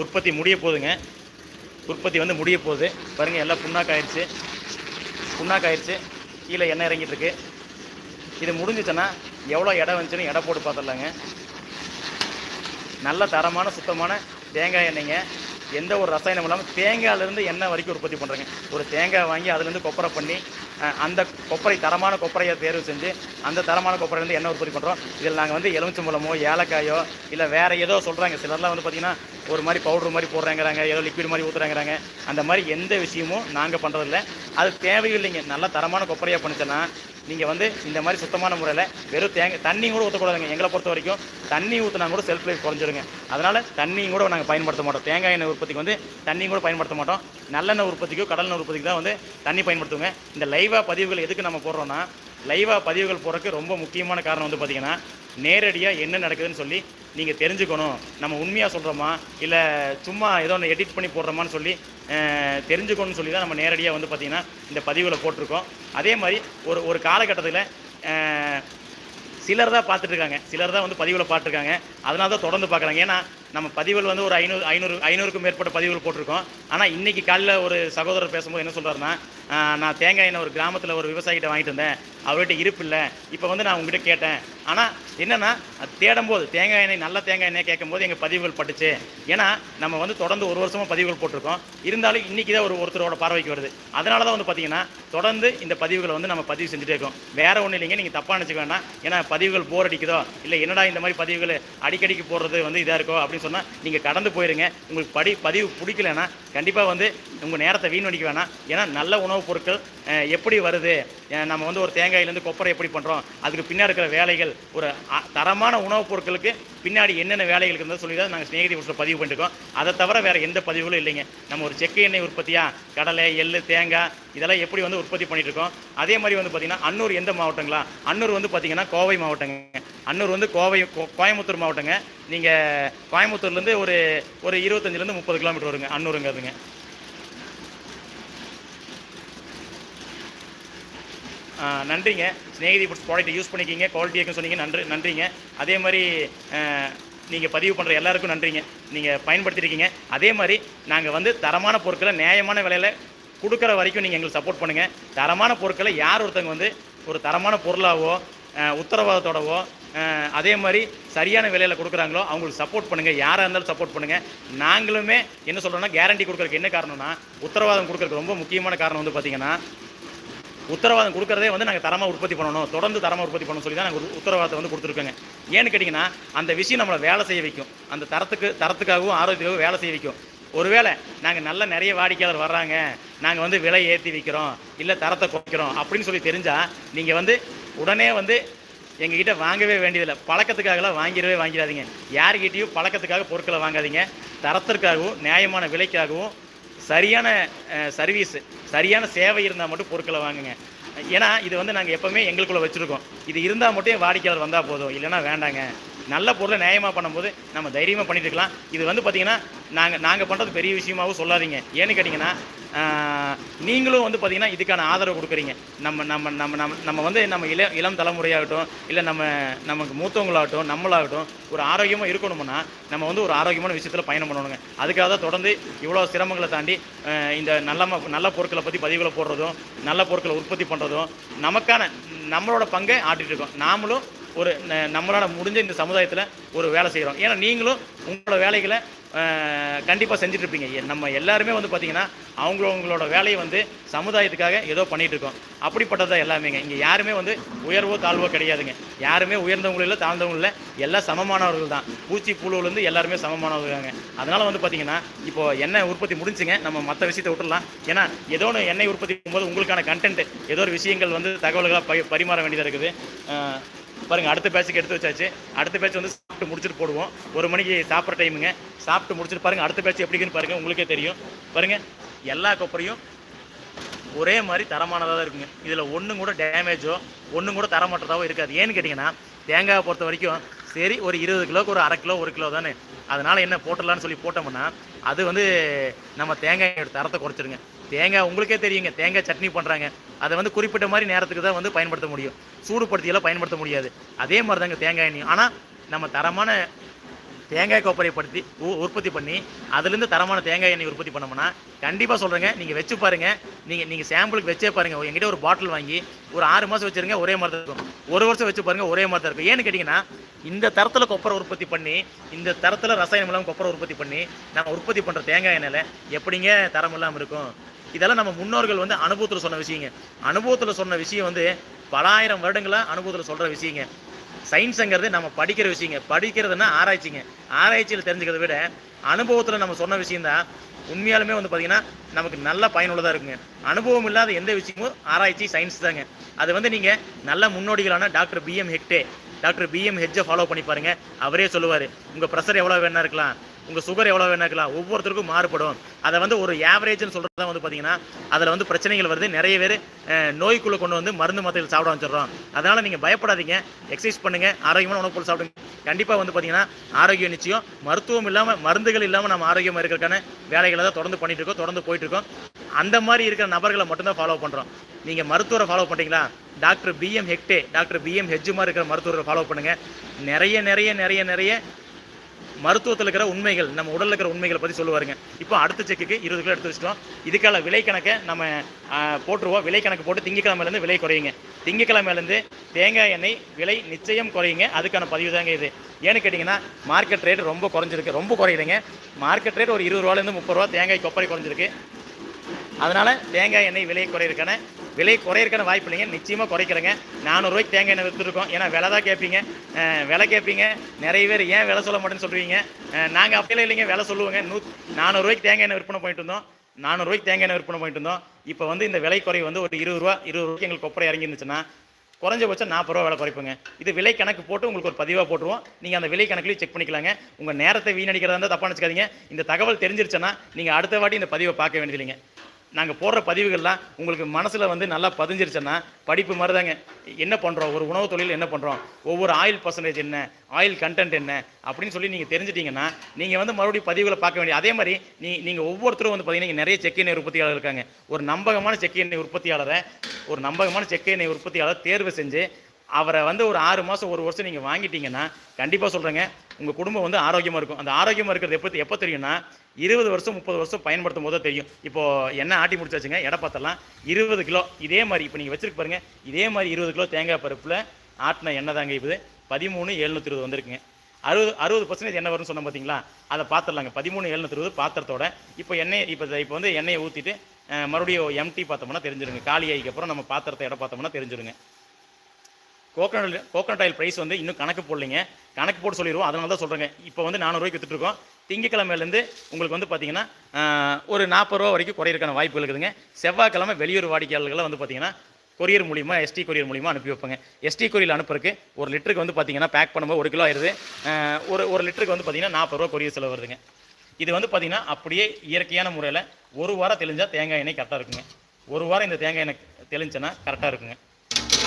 உற்பத்தி முடிய போகுதுங்க. உற்பத்தி வந்து முடிய போகுது. பாருங்கள் எல்லாம் புண்ணாக்கு ஆயிடுச்சு புண்ணாக்கு ஆயிடுச்சு கீழே எண்ணெய் இறங்கிட்டு இருக்கு. இது முடிஞ்சிச்சுன்னா எவ்வளோ இடம் வந்துச்சுன்னு எடை போட்டு பார்த்துடலாங்க. நல்ல தரமான சுத்தமான தேங்காய் எண்ணெய்ங்க. எந்த ஒரு ரசாயனம் இல்லாமல் தேங்காயிலேருந்து எண்ணெய் வரைக்கும் உற்பத்தி பண்ணுறேங்க ஒரு தேங்காய் வாங்கி அதுலேருந்து கொப்பரை பண்ணி அந்த கொப்பரை தரமான கொப்பரையை தேர்வு செஞ்சு அந்த தரமான கொப்பரையிலேருந்து எண்ணெய் உற்பத்தி பண்ணுறோம் இதில் நாங்கள் வந்து எலுமிச்சம்பழமோ ஏலக்காயோ இல்லை வேறு ஏதோ சொல்கிறாங்க சிலர்லாம் வந்து பார்த்திங்கன்னா ஒரு மாதிரி பவுடர் மாதிரி போடுறாங்கிறாங்க ஏதோ லிக்விட் மாதிரி ஊற்றுறாங்கிறாங்க அந்த மாதிரி எந்த விஷயமும் நாங்கள் பண்ணுறதில்ல அது தேவையில்லைங்க. நல்ல தரமான கொப்பரையாக பண்ணுச்சுன்னா நீங்கள் வந்து இந்த மாதிரி சுத்தமான முறையில் வெறும் தேங்க தண்ணி கூட ஊற்றக்கூடாதுங்க எங்களை பொறுத்த வரைக்கும் தண்ணி ஊற்றினா கூட செல்ஃப் லைஃப் குறைஞ்சிருங்க. அதனால் தண்ணியும் கூட நாங்கள் பயன்படுத்த மாட்டோம். தேங்காய் எண்ணெய் உற்பத்திக்கு வந்து தண்ணியும் கூட பயன்படுத்த மாட்டோம். நல்லெண்ணெய் உற்பத்திக்கோ கடலெண்ணெய் உற்பத்திக்கு தான் வந்து தண்ணி பயன்படுத்துவோங்க. இந்த லைவாக பதிவுகள் எதுக்கு நம்ம போடுறோன்னா லைவாக பதிவுகள் போகிறதுக்கு ரொம்ப முக்கியமான காரணம் வந்து பார்த்திங்கன்னா நேரடியாக என்ன நடக்குதுன்னு சொல்லி நீங்கள் தெரிஞ்சுக்கணும். நம்ம உண்மையாக சொல்கிறோமா இல்லை சும்மா ஏதோ ஒன்று எடிட் பண்ணி போடுறோமான்னு சொல்லி தெரிஞ்சுக்கணும்னு சொல்லி தான் நம்ம நேரடியாக வந்து பார்த்திங்கன்னா இந்த பதிவில் போட்டிருக்கோம். அதே மாதிரி ஒரு ஒரு காலகட்டத்தில் சிலர் தான் பார்த்துட்ருக்காங்க சிலர் தான் வந்து பதிவில் பார்த்துருக்காங்க அதனால தான் தொடர்ந்து பார்க்குறாங்க ஏன்னா நம்ம பதிவுகள் வந்து ஒரு ஐநூறு ஐநூறு ஐநூறுக்கும் மேற்பட்ட பதிவுகள் போட்டிருக்கோம். ஆனால் இன்றைக்கி காலையில் ஒரு சகோதரர் பேசும்போது என்ன சொல்கிறாருன்னா நான் தேங்காய் எண்ணெய் ஒரு கிராமத்தில் ஒரு விவசாயிகிட்ட வாங்கிட்டு வந்தேன். அவர்கிட்ட இருப்பு இல்லை. இப்போ வந்து நான் உங்ககிட்ட கேட்டேன். ஆனால் என்னென்னா அது தேடும்போது தேங்காய் எண்ணெய் நல்ல தேங்காய் எண்ணெய் கேட்கும்போது எங்கள் பதிவுகள் பட்டுச்சு. ஏன்னா நம்ம வந்து தொடர்ந்து ஒரு வருஷமாக பதிவுகள் போட்டிருக்கோம். இருந்தாலும் இன்றைக்கி தான் ஒரு ஒருத்தரோட பார்வைக்கு வருது. அதனால தான் வந்து பார்த்தீங்கன்னா தொடர்ந்து இந்த பதிவுகளை வந்து நம்ம பதிவு செஞ்சுட்டே இருக்கோம். வேறு ஒன்றும் இல்லைங்க. நீங்கள் தப்பாக நினச்சிக்க வேண்டாம். ஏன்னா பதிவுகள் போர் அடிக்குதோ? இல்லை என்னடா இந்த மாதிரி பதிவுகள் அடிக்கடிக்கு போடுறது வந்து இதாக இருக்கோ? அப்படின்னு சொன்னால் நீங்கள் கடந்து போயிருங்க. உங்களுக்கு படி பதிவு பிடிக்கலன்னா கண்டிப்பாக வந்து உங்கள் நேரத்தை வீணடிக்க வேணாம். ஏன்னா நல்ல உணவுப் பொருட்கள் எப்படி வருது? நம்ம வந்து ஒரு தேங்காயிலேருந்து கொப்பரை எப்படி பண்ணுறோம் அதுக்கு பின்னாடி இருக்கிற வேலைகள் ஒரு தரமான உணவுப் பொருட்களுக்கு பின்னாடி என்னென்ன வேலைகள் இருந்தால் சொல்லி தான் நாங்கள் ஸ்நேகிதி புருஷில் பதிவு பண்ணிருக்கோம். அதை தவிர வேறு எந்த பதிவுகளும் இல்லைங்க. நம்ம ஒரு செக்கு எண்ணெய் உற்பத்தியா? கடலை எள்ளு தேங்காய் இதெல்லாம் எப்படி வந்து உற்பத்தி பண்ணிட்டு இருக்கோம் அதே மாதிரி வந்து பார்த்தீங்கன்னா அன்னூர் எந்த மாவட்டங்களா? அன்னூர் வந்து பார்த்தீங்கன்னா கோவை மாவட்டங்க. அன்னூர் வந்து கோவை கோ- கோயம்புத்தூர் மாவட்டங்க. நீங்கள் கோயம்புத்தூர்லேருந்து ஒரு ஒரு இருபத்தஞ்சிலேருந்து முப்பது கிலோமீட்டர் வருங்க அன்னூருங்கிறதுங்க. நன்றிங்க. ஸ்நேகிதி ஃபுட்ஸ் ப்ராடக்ட் யூஸ் பண்ணிக்கிங்க குவாலிட்டி இருக்குன்னு சொன்னீங்க நன்றி நன்றிங்க. அதே மாதிரி நீங்கள் பதிவு பண்ணுற எல்லாருக்கும் நன்றிங்க. நீங்கள் பயன்படுத்திருக்கீங்க. அதே மாதிரி நாங்கள் வந்து தரமான பொருட்களை நியாயமான விலையில் கொடுக்குற வரைக்கும் நீங்கள் எங்களுக்கு சப்போர்ட் பண்ணுங்கள் தரமான பொருட்களை யார் ஒருத்தங்க வந்து ஒரு தரமான பொருளாகவோ உத்தரவாதத்தோடவோ அதே மாதிரி சரியான விலையில் கொடுக்குறாங்களோ அவங்களுக்கு சப்போர்ட் பண்ணுங்கள் யாராக இருந்தாலும் சப்போர்ட் பண்ணுங்கள் நாங்களுமே என்ன சொல்கிறோன்னா கேரண்டி கொடுக்குறதுக்கு என்ன காரணம்னா உத்தரவாதம் கொடுக்குறதுக்கு ரொம்ப முக்கியமான காரணம் வந்து பார்த்தீங்கன்னா உத்தரவாதம் கொடுக்குறதே வந்து நாங்கள் தரமாக உற்பத்தி பண்ணணும். தொடர்ந்து தரமாக உற்பத்தி பண்ணணும் சொல்லி தான் நாங்கள் உத்தரவாதத்தை வந்து கொடுத்துருக்கோங்க. ஏன்னு கேட்டிங்கன்னா அந்த விஷயம் நம்மளை வேலை செய்ய வைக்கும். அந்த தரத்துக்கு தரத்துக்காகவும் ஆரோக்கியத்துக்காகவும் வேலை செய்ய வைக்கும். ஒருவேளை நாங்கள் நல்ல நிறைய வாடிக்கையாளர் வர்றாங்க நாங்கள் வந்து விலை ஏற்றி விற்கிறோம் இல்லை தரத்தை குறைக்கிறோம் அப்படின்னு சொல்லி தெரிஞ்சால் நீங்கள் வந்து உடனே வந்து எங்ககிட்ட வாங்கவே வேண்டியதில்லை. பழக்கத்துக்காகலாம் வாங்கிடவே வாங்கிடாதீங்க. யார்கிட்டையும் பழக்கத்துக்காக பொருட்களை வாங்காதீங்க. தரத்திற்காகவும் நியாயமான விலைக்காகவும் சரியான சர்வீஸ் சரியான சேவை இருந்தால் மட்டும் பொருட்களை வாங்குங்க. ஏன்னா இது வந்து நாங்கள் எப்போவுமே எங்களுக்குள்ளே வச்சுருக்கோம். இது இருந்தால் மட்டும் வாடிக்கையாளர் வந்தால் போதும். இல்லைன்னா வேண்டாங்க. நல்ல பொருளை நியாயமாக பண்ணும்போது நம்ம தைரியமாக பண்ணிட்டு இருக்கலாம் இது வந்து பார்த்தீங்கன்னா நாங்கள் நாங்கள் பண்ணுறது பெரிய விஷயமாவும் சொல்லாதீங்க. ஏன்னு கேட்டிங்கன்னா நீங்களும் வந்து பார்த்திங்கன்னா இதுக்கான ஆதரவு கொடுக்குறீங்க. நம்ம நம்ம நம்ம நம்ம நம்ம வந்து நம்ம இள இளம் தலைமுறையாகட்டும் இல்லை நம்ம நமக்கு மூத்தவங்களாகட்டும் நம்மளாகட்டும் ஒரு ஆரோக்கியமாக இருக்கணும்னா நம்ம வந்து ஒரு ஆரோக்கியமான விஷயத்தில் பயணம் பண்ணணுங்க. அதுக்காக தான் தொடர்ந்து இவ்வளோ சிரமங்களை தாண்டி இந்த நல்ல ம- நல்ல பொருட்களை பற்றி பதிவுகளை போடுறதும் நல்ல பொருட்களை உற்பத்தி பண்ணுறதும் நமக்கான நம்மளோட பங்கை ஆட்டிகிட்டு இருக்கோம். நாமளும் ஒரு ந- முடிஞ்ச இந்த சமுதாயத்தில் ஒரு வேலை செய்கிறோம் ஏன்னா நீங்களும் உங்களோட வேலைகளை கண்டிப்பாக செஞ்சுட்ருப்பீங்க. நம்ம எல்லாருமே வந்து பார்த்திங்கன்னா அவங்களவங்களோட வேலையை வந்து சமுதாயத்துக்காக ஏதோ பண்ணிகிட்ருக்கோம் இருக்கோம் எல்லாமேங்க. இங்கே யாருமே வந்து உயர்வோ தாழ்வோ கிடையாதுங்க. யாருமே உயர்ந்தவங்களும் இல்லை தாழ்ந்தவங்களும் இல்லை எல்லாம் சமமானவர்கள் தான். பூச்சி புழுவிலேருந்து எல்லாருமே சமமானவர்களாங்க அதனால் வந்து பார்த்தீங்கன்னா இப்போ எண்ணெய் உற்பத்தி முடிஞ்சுங்க. நம்ம மற்ற விஷயத்தை விட்டுடலாம் ஏன்னா ஏதோ ஒன்று எண்ணெய் உற்பத்தி பண்ணும்போது உங்களுக்கான கண்டென்ட் ஏதோ ஒரு விஷயங்கள் வந்து தகவல்களாக பரிமாற வேண்டியதாக இருக்குது. பாருங்கள் பாருங்க அடுத்த பேட்சுக்கு எடுத்து வச்சாச்சு. அடுத்த பேட்ச் வந்து சாப்பிட்டு முடிச்சுட்டு போடுவோம். ஒரு மணிக்கு சாப்பிட்ற டைமுங்க சாப்பிட்டு முடிச்சுட்டு பாருங்க அடுத்த பேட்ச் எப்படின்னு பாருங்கள் பாருங்க உங்களுக்கே தெரியும். பாருங்க எல்லா கொப்பரையும் ஒரே மாதிரி தரமானதாக தான் இருக்குங்க. இதில் ஒன்றும் கூட டேமேஜோ ஒன்றும் கூட தரமாட்டதாகவும் இருக்காது. ஏன்னு கேட்டிங்கன்னா தேங்காயை பொறுத்த வரைக்கும் சரி ஒரு இருபது கிலோக்கு ஒரு அரை கிலோ ஒரு கிலோ தானே. அதனால் என்ன போட்டுடலான்னு சொல்லி போட்டோம்னா அது வந்து நம்ம தேங்காயோட தரத்தை குறைச்சிருங்க. தேங்காய் உங்களுக்கே தெரியுங்க தேங்காய் சட்னி பண்ணுறாங்க அதை வந்து குறிப்பிட்ட மாதிரி நேரத்துக்கு தான் வந்து பயன்படுத்த முடியும். சூடுபடுத்தியெல்லாம் பயன்படுத்த முடியாது. அதே மாதிரி தாங்க தேங்காய் எண்ணெய் ஆனால் நம்ம தரமான தேங்காய் கொப்பரையை படுத்தி உற்பத்தி பண்ணி அதுலேருந்து தரமான தேங்காய் எண்ணெய் உற்பத்தி பண்ணோம்னா கண்டிப்பாக சொல்கிறேங்க நீங்கள் வச்சு பாருங்கள் நீங்கள் நீங்கள் சாம்பிளுக்கு வச்சே பாருங்கள் எங்கிட்ட ஒரு பாட்டில் வாங்கி ஒரு ஆறு மாதம் வச்சுருங்க ஒரே மாதிரி தான் இருக்கும். ஒரு வருஷம் வச்சு பாருங்கள் ஒரே மாதிரி தான் இருக்கும். ஏன்னு கேட்டிங்கன்னா இந்த தரத்தில் கொப்பரை உற்பத்தி பண்ணி இந்த தரத்தில் ரசாயனம் இல்லாமல் கொப்பரை உற்பத்தி பண்ணி நம்ம உற்பத்தி பண்ணுற தேங்காய் எண்ணெயில் எப்படிங்க தரம் இல்லாமல் இருக்கும்? இதெல்லாம் நம்ம முன்னோர்கள் வந்து அனுபவத்தில் சொன்ன விஷயங்க. அனுபவத்தில் சொன்ன விஷயம் வந்து பலாயிரம் வருடங்களாக அனுபவத்தில் சொல்கிற விஷயங்க. சயின்ஸுங்கிறது நம்ம படிக்கிற விஷயங்க. படிக்கிறதுனா ஆராய்ச்சிங்க. ஆராய்ச்சியில் தெரிஞ்சுக்கிறத விட அனுபவத்தில் நம்ம சொன்ன விஷயந்தான் உண்மையாலுமே வந்து பார்த்தீங்கன்னா நமக்கு நல்ல பயனுள்ளதாக இருக்குங்க. அனுபவம் இல்லாத எந்த விஷயமும் ஆராய்ச்சி சயின்ஸ் தாங்க. அது வந்து நீங்கள் நல்ல முன்னோடிகளான doctor B M Hegde doctor B M ஹெஜ்ஜை follow பண்ணி பாருங்கள் அவரே சொல்லுவார் உங்கள் ப்ரெஷர் எவ்வளோ வேணா இருக்கலாம். உங்கள் சுகர் எவ்வளோ வேணா இருக்கலாம். ஒவ்வொருத்தருக்கும் மாறுபடும். அதை வந்து ஒரு ஆவரேஜ்னு சொல்கிறது தான் வந்து பார்த்தீங்கன்னா அதில் வந்து பிரச்சனைகள் வருது. நிறைய பேர் நோய்க்குள்ளே கொண்டு வந்து மருந்து மாத்திரைகள் சாப்பிட வச்சிடுறோம் அதனால் நீங்கள் பயப்படாதீங்க. எக்ஸசைஸ் பண்ணுங்கள் ஆரோக்கியமான உணவு பொருள் சாப்பிடுங்க. கண்டிப்பாக வந்து பார்த்தீங்கன்னா ஆரோக்கியம் நிச்சயம். மருத்துவம் இல்லாமல் மருந்துகள் இல்லாமல் நம்ம ஆரோக்கியமாக இருக்கிறதுக்கான வேலைகளை தான் தொடர்ந்து பண்ணிட்டு இருக்கோம் தொடர்ந்து போயிட்டு இருக்கோம். அந்த மாதிரி இருக்கிற நபர்களை மட்டும்தான் ஃபாலோ பண்ணுறோம் நீங்கள் மருத்துவரை ஃபாலோ பண்ணுறீங்களா doctor B M Hegde doctor B M ஹெஜ்ஜுமா மாதிரி இருக்கிற மருத்துவரை ஃபாலோ பண்ணுங்கள் நிறைய நிறைய நிறைய நிறைய மருத்துவத்தில் இருக்கிற உண்மைகள் நம்ம உடலில் இருக்கிற உண்மைகளை பற்றி சொல்லுவாருங்க. இப்போ அடுத்த செக்குக்கு இருபது கிலோ எடுத்து வச்சிட்டோம். இதுக்கான விலை கணக்கை நம்ம போட்டுருவோம். விலை கணக்கு போட்டு திங்கக்கிழமையிலேருந்து விலை குறையுங்க. திங்கக்கிழமையிலேருந்து தேங்காய் எண்ணெய் விலை நிச்சயம் குறையுங்க. அதுக்கான பதிவு தாங்க இது. ஏன்னு கேட்டிங்கன்னா மார்க்கெட் ரேட் ரொம்ப குறைஞ்சிருக்கு. ரொம்ப குறையுதுங்க. மார்க்கெட் ரேட் ஒரு இருபது ரூபாலேருந்து முப்பது ரூபா தேங்காய் கொப்பரை குறைஞ்சிருக்கு. அதனால் தேங்காய் எண்ணெய் விலை குறையிருக்கான விலை குறையிருக்கான வாய்ப்பு இல்லைங்க. நிச்சயமாக குறைக்கிறேங்க. நானூறுரூவாய்க்கு தேங்காய் எண்ணெய் விற்றுருக்கோம் ஏன்னா விலை தான் கேட்பீங்க. விலை கேட்பீங்க. நிறைய பேர் ஏன் விலை சொல்ல மாட்டேன்னு சொல்லுவீங்க நாங்கள் அப்படியெல்லாம் இல்லைங்க. விலை சொல்லுவோங்க. நூ நானூறுரூவாய்க்கு தேங்காய் எண்ணெய் விற்பனை பண்ணிட்டு இருந்தோம். நானூறுரூவாய்க்கு தேங்காய் எண்ணெய் விற்பனை பண்ணிட்டு இருந்தோம். இப்போ வந்து இந்த விலை குறைவு வந்து ஒரு இருபது ரூபா இருபது ரூபாய்க்கு எங்களுக்கு கொப்பரை இறங்கிருந்துச்சுன்னா குறைஞ்சபட்சம் நாற்பது ரூபா விலை குறைப்புங்க. இது விலை கணக்கு போட்டு உங்களுக்கு ஒரு பதிவாக போட்டுருவோம். நீங்கள் அந்த விலை கணக்குலையும் செக் பண்ணிக்கலாங்க. உங்கள் நேரத்தை வீணடிக்கிறதா இருந்தால் தப்பாக நினச்சிக்காதீங்க. இந்த தகவல் தெரிஞ்சிருச்சுன்னா நீங்கள் அடுத்த வாட்டி இந்த பதிவை பார்க்க வேண்டியதில்லைங்க. நாங்கள் போடுற பதிவுகள்லாம் உங்களுக்கு மனசில் வந்து நல்லா பதிஞ்சிருச்சுன்னா படிப்பு மாதிரி தாங்க என்ன பண்ணுறோம் ஒரு உணவு தொழில் என்ன பண்ணுறோம் ஒவ்வொரு ஆயில் பர்சன்டேஜ் என்ன? ஆயில் கண்டென்ட் என்ன? அப்படின்னு சொல்லி நீங்கள் தெரிஞ்சிட்டிங்கன்னா நீங்கள் வந்து மறுபடியும் பதிவுகளை பார்க்க வேண்டிய அதே மாதிரி நீ நீங்கள் ஒவ்வொருத்தரும் வந்து பார்த்தீங்கன்னா நிறைய செக் எண்ணெய் உற்பத்தியாளர் இருக்காங்க. ஒரு நம்பகமான செக் எண்ணெய் உற்பத்தியாளரை ஒரு நம்பகமான செக் எண்ணெய் உற்பத்தியாளர் தேர்வு செஞ்சு அவரை வந்து ஒரு ஆறு மாதம் ஒரு வருஷம் நீங்கள் வாங்கிட்டீங்கன்னா கண்டிப்பாக சொல்கிறேங்க உங்கள் குடும்பம் வந்து ஆரோக்கியமாக இருக்கும். அந்த ஆரோக்கியமாக இருக்கிறது எப்போ எப்போ தெரியும்னா இருபது வருஷம் முப்பது வருஷம் பயன்படுத்தும் போது தெரியும். இப்போ எண்ணெய் ஆட்டி முடிச்சாச்சுங்க எடை பார்த்தலாம் இருபது கிலோ இதே மாதிரி இப்போ நீங்கள் வச்சுருக்கு பாருங்கள் இதே மாதிரி இருபது கிலோ தேங்காய் பருப்பில் ஆட்டின எண்ணெய் தாங்க இது பதிமூணு எழுநூற்றி இருபது வந்திருக்குங்க. அறுபது அறுபது பர்சன்டேஜ் என்ன வரும்னு சொன்ன பார்த்தீங்களா அதை பார்த்துடலாங்க பதிமூணு எழுநூற்றி இருபது பாத்திரத்தோட இப்போ எண்ணெய் இப்போ இப்போ வந்து எண்ணெயை ஊற்றிட்டு மறுபடியும் எம்டி பார்த்தோம்னா தெரிஞ்சிருங்க. காலி ஆகிக்கப்புறம் நம்ம பாத்திரத்தை எடை பார்த்தோம்னா தெரிஞ்சிருங்க. கோகனட் கோகனட் ஆயில் ப்ரைஸ் வந்து இன்னும் கணக்கு போடலைங்க. கணக்கு போட்டு சொல்லிடுவோம். அதனால தான் சொல்கிறேங்க இப்போ வந்து நானூறுரூவாய்க்கு வித்துட்ருக்கோம் திங்கக்கிழமையிலேருந்து உங்களுக்கு வந்து பார்த்தீங்கன்னா ஒரு நாற்பது ரூபா வரைக்கும் குறையிறக்கான வாய்ப்பு இருக்குதுங்க. செவ்வாய்க்கிழமை வெளியூர் வாடிக்கையாளர்களை வந்து பார்த்தீங்கன்னா கொரியர் மூலிமா எஸ்டி கொரியர் மூலிமா அனுப்பி வைப்பாங்க. எஸ்டி கொரியர் அனுப்புறதுக்கு ஒரு லிட்டருக்கு வந்து பார்த்தீங்கன்னா பேக் பண்ணும்போது ஒரு கிலோ ஆயிடுது. ஒரு ஒரு லிட்டருக்கு வந்து பார்த்தீங்கன்னா நாற்பது ரூபா கொரியர் செலவு வருதுங்க. இது வந்து பார்த்தீங்கன்னா அப்படியே இயற்கையான முறையில் ஒரு வாரம் தெளிஞ்சால் தேங்காய் எண்ணெய் கரெக்டாக இருக்குங்க. ஒரு வாரம் இந்த தேங்காய் எண்ணெய் தெளிஞ்சனா கரெக்டாக இருக்குங்க.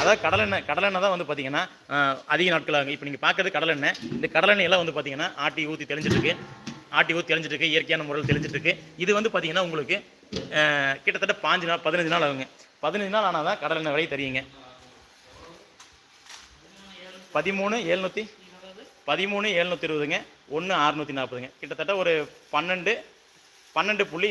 அதாவது கடலெண்ணெய் கடலெண்ணெய் தான் வந்து பார்த்தீங்கன்னா அதிக நாட்கள் ஆகும். இப்போ நீங்கள் பார்க்கறது கடலெண்ணெய் இந்த கடலெண்ணெய் எல்லாம் வந்து பார்த்தீங்கன்னா ஆட்டி ஊற்றி தெளிஞ்சிட்ருக்கு. ஆட்டி ஊற்றி தெளிஞ்சிட்ருக்கு. இயற்கையான முறையில் தெளிஞ்சிட்ருக்கு. இது வந்து பார்த்தீங்கன்னா உங்களுக்கு கிட்டத்தட்ட பாஞ்சு நாள் பதினஞ்சு நாள் ஆகுங்க. பதினஞ்சு நாள் ஆனால் தான் கடலெண்ணெய் விலை தெரியுங்க. பதிமூணு எழுநூற்றி பதிமூணு எழுநூற்றி இருபதுங்க. ஒன்று அறுநூற்றி நாற்பதுங்க. கிட்டத்தட்ட ஒரு பன்னெண்டு பன்னெண்டு புள்ளி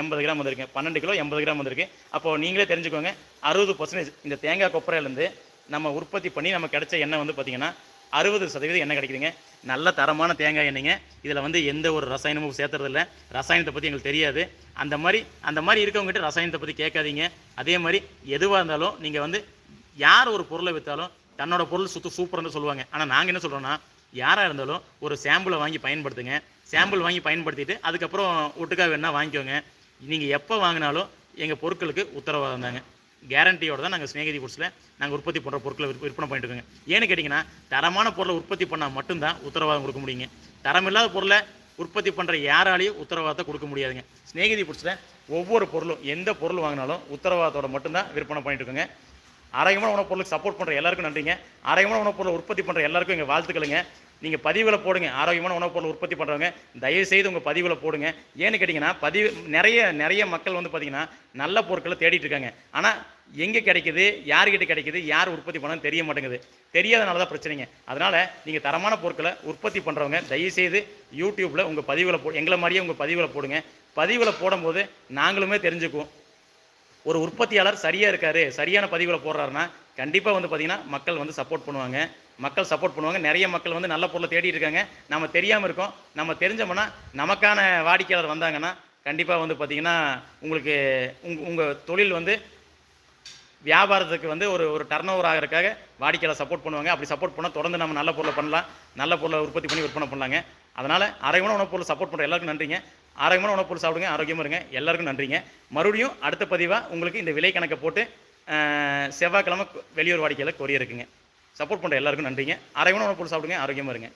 எண்பது கிராம் வந்திருக்கு. பன்னெண்டு கிலோ எண்பது கிராம் வந்திருக்கு. அப்போது நீங்களே தெரிஞ்சுக்கோங்க. அறுபது பர்சன்டேஜ் இந்த தேங்காய் கொப்பரையிலேருந்து நம்ம உற்பத்தி பண்ணி நம்ம கிடைச்ச எண்ணெய் வந்து பார்த்திங்கன்னா அறுபது சதவீதம் எண்ணெய் கிடைக்குதுங்க. நல்ல தரமான தேங்காய் எண்ணெய்ங்க. இதில் வந்து எந்த ஒரு ரசாயனமும் சேர்த்துறதில்ல. ரசாயனத்தை பற்றி எங்களுக்கு தெரியாது. அந்த மாதிரி அந்த மாதிரி இருக்கவங்ககிட்ட ரசாயனத்தை பற்றி கேட்காதீங்க. அதே மாதிரி எதுவாக இருந்தாலும் நீங்கள் வந்து யார் ஒரு பொருளை விற்றாலும் தன்னோட பொருள் சுத்த சூப்பர்னு சொல்லுவாங்க. ஆனால் நாங்கள் என்ன சொல்கிறோன்னா யாராக இருந்தாலும் ஒரு சாம்பிளை வாங்கி பயன்படுத்துங்க. சாம்பிள் வாங்கி பயன்படுத்திட்டு அதுக்கப்புறம் ஒட்டுக்கா வேணால் வாங்கிக்கோங்க. நீங்கள் எப்போ வாங்கினாலும் எங்கள் பொருட்களுக்கு உத்தரவாதம் தாங்க. கேரண்டியோட தான் நாங்கள் ஸ்நேகிதி ஃபுட்ஸில் நாங்கள் உற்பத்தி பண்ணுற பொருட்களை விற்பனை பண்ணிட்டு இருக்கோங்க. ஏன்னு கேட்டிங்கன்னா தரமான பொருளை உற்பத்தி பண்ணால் மட்டும்தான் உத்தரவாதம் கொடுக்க முடியுங்க. தரமில்லாத பொருளை உற்பத்தி பண்ணுற யாராலையும் உத்தரவாதத்தை கொடுக்க முடியாதுங்க. ஸ்நேகிதி ஃபுட்ஸில் ஒவ்வொரு பொருளும் எந்த பொருள் வாங்கினாலும் உத்தரவாதத்தோட மட்டும்தான் விற்பனை பண்ணிட்டு இருக்கோங்க. ஆரோக்கியமான உணவுப் பொருளுக்கு சப்போர்ட் பண்ணுற எல்லாருக்கும் நன்றிங்க. ஆரோக்கியமான உணவுப் பொருளை உற்பத்தி பண்ணுற எல்லாருக்கும் எங்கள் வாழ்த்துக்களுங்க. நீங்கள் பதிவில் போடுங்க. ஆரோக்கியமான உணவுப் பொருள் உற்பத்தி பண்ணுறவங்க தயவு செய்து உங்கள் பதிவில் போடுங்க. ஏன்னு கேட்டிங்கன்னா பதிவு நிறைய நிறைய மக்கள் வந்து பார்த்தீங்கன்னா நல்ல பொருட்களை தேடிட்டு இருக்காங்க. ஆனால் எங்கே கிடைக்குது யார்கிட்ட கிடைக்குது யார் உற்பத்தி பண்ணணும் தெரிய மாட்டேங்குது. தெரியாதனால தான் பிரச்சனைங்க. அதனால் நீங்கள் தரமான பொருட்களை உற்பத்தி பண்ணுறவங்க தயவுசெய்து யூடியூப்பில் உங்கள் பதிவில் போ எங்களை மாதிரியே உங்கள் பதிவில் போடுங்க. பதிவில் போடும்போது நாங்களுமே தெரிஞ்சுக்குவோம். ஒரு உற்பத்தியாளர் சரியாக இருக்காரு சரியான பதிவுகளை போடுறாருன்னா கண்டிப்பாக வந்து பார்த்திங்கன்னா மக்கள் வந்து சப்போர்ட் பண்ணுவாங்க. மக்கள் சப்போர்ட் பண்ணுவாங்க. நிறைய மக்கள் வந்து நல்ல பொருளை தேடிட்டு இருக்காங்க. நம்ம தெரியாமல் இருக்கோம். நம்ம தெரிஞ்சோம்னா நமக்கான வாடிக்கையாளர் வந்தாங்கன்னா கண்டிப்பாக வந்து பார்த்திங்கன்னா உங்களுக்கு உங் உங்கள் தொழில் வந்து வியாபாரத்துக்கு வந்து ஒரு ஒரு டர்ன் ஓவர் ஆகிறதுக்காக வாடிக்கையாளர் சப்போர்ட் பண்ணுவாங்க. அப்படி சப்போர்ட் பண்ணால் தொடர்ந்து நம்ம நல்ல பொருளை பண்ணலாம். நல்ல பொருளை உற்பத்தி பண்ணி விற்பனை பண்ணலாங்க. அதனால் ஆரோக்கியமான உணவுப் பொருள் சப்போர்ட் பண்ணுற எல்லாருக்கும் நன்றிங்க. ஆரோக்கியமான உணவுப் பொருள் சாப்பிடுங்க. ஆரோக்கியமாக இருங்க. எல்லாருக்கும் நன்றிங்க. மறுபடியும் அடுத்த பதிவாக உங்களுக்கு இந்த விலை கணக்கை போட்டு செவ்வாய்க்கிழமை வெளியூர் வாடிக்கையில் கொரியர் இருக்குங்க. சப்போர்ட் பண்ணுற எல்லாருக்கும் நன்றிங்க. அரைவனும் உணவு போட்டு சாப்பிடுங்க. ஆரோக்கியமாக இருங்க.